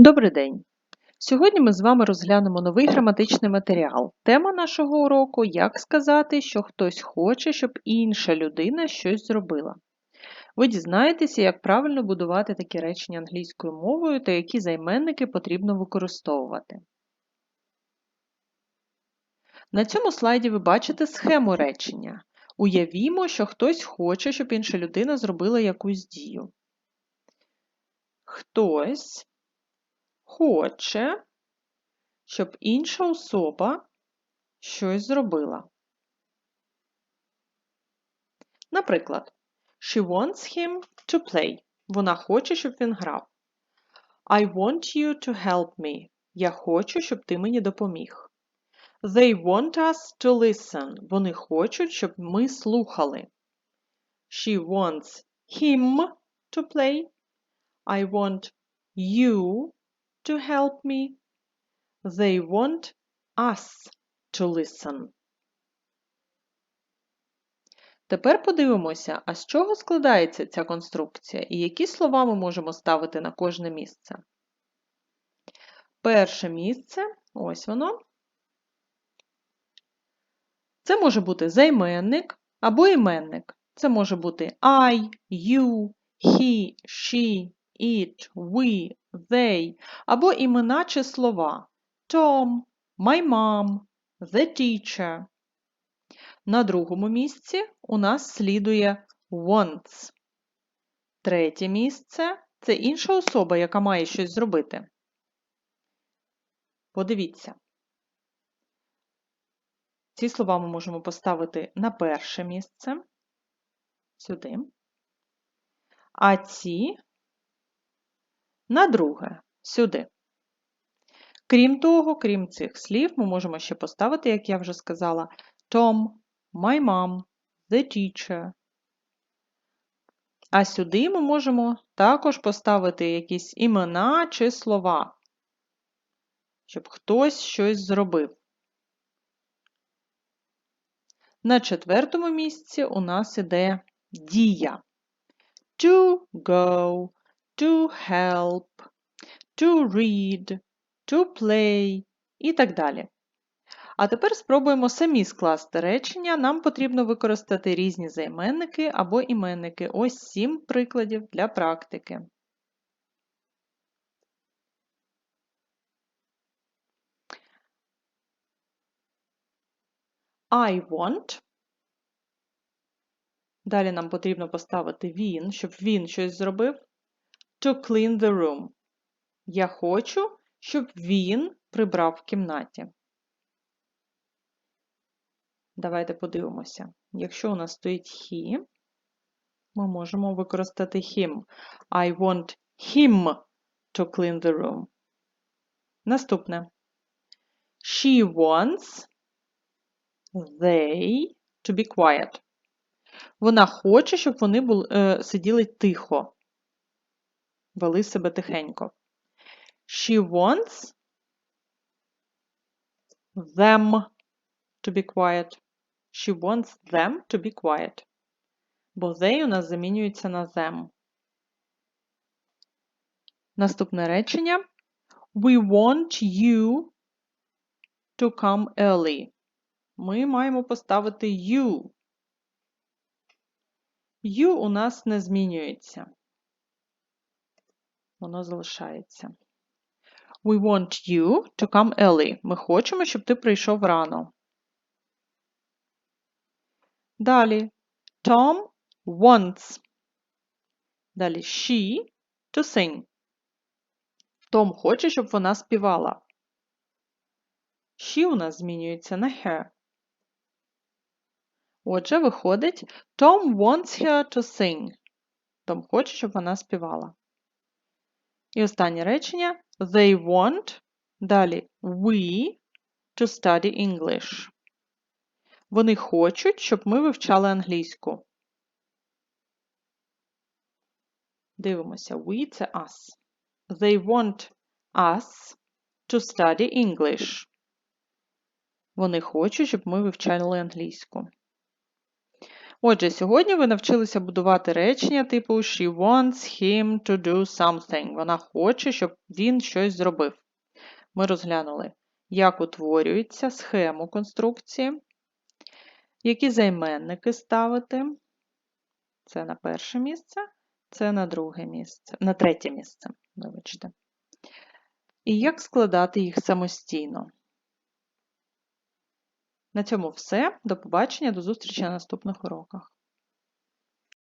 Добрий день! Сьогодні ми з вами розглянемо новий граматичний матеріал. Тема нашого уроку як сказати, що хтось хоче, щоб інша людина щось зробила. Ви дізнаєтеся, як правильно будувати такі речення англійською мовою та які займенники потрібно використовувати. На цьому слайді ви бачите схему речення. Уявімо, що хтось хоче, щоб інша людина зробила якусь дію. Хтось хоче, щоб інша особа щось зробила. Наприклад, She wants him to play. Вона хоче, щоб він грав. I want you to help me. Я хочу, щоб ти мені допоміг. They want us to listen. Вони хочуть, щоб ми слухали. She wants him to play. I want you to help me. They want us to listen. Тепер подивимося, а з чого складається ця конструкція і які слова ми можемо ставити на кожне місце. Перше місце, ось воно. Це може бути займенник або іменник. Це може бути I, you, he, she, it, we, they або імена чи слова Tom, my mom, the teacher. На другому місці у нас слідує wants. Третє місце це інша особа, яка має щось зробити. Подивіться. Ці слова ми можемо поставити на перше місце, сюди, а ці на друге, сюди. Крім того, крім цих слів, ми можемо ще поставити, як я вже сказала, Tom, my mom, the teacher. А сюди ми можемо також поставити якісь імена чи слова, щоб хтось щось зробив. На четвертому місці у нас іде дія. To go, to help, to read, to play і так далі. А тепер спробуємо самі скласти речення. Нам потрібно використати різні займенники або іменники. Ось сім прикладів для практики. I want. Далі нам потрібно поставити він, щоб він щось зробив. To clean the room. Я хочу, щоб він прибрав в кімнаті. Давайте подивимося. Якщо у нас стоїть he, ми можемо використати him. I want him to clean the room. Наступне. She wants they to be quiet. Вона хоче, щоб вони були, е, сиділи тихо, вели себе тихенько. She wants them to be quiet. She wants them to be quiet. Бо they у нас замінюється на them. Наступне речення. We want you to come early. Ми маємо поставити you. You у нас не змінюється. Воно залишається. We want you to come early. Ми хочемо, щоб ти прийшов рано. Далі. Tom wants. Далі she to sing. Том хоче, щоб вона співала. She у нас змінюється на her. Отже, виходить, Tom wants her to sing. Том хоче, щоб вона співала. І останнє речення They want, далі we to study English. Вони хочуть, щоб ми вивчали англійську. Дивимося, we – це us. They want us to study English. Вони хочуть, щоб ми вивчали англійську. Отже, сьогодні ви навчилися будувати речення типу She wants him to do something. Вона хоче, щоб він щось зробив. Ми розглянули, як утворюється схему конструкції, які займенники ставити. Це на перше місце, це на друге місце, на третє місце, вибачте. І як складати їх самостійно. На цьому все. До побачення, до зустрічі на наступних уроках.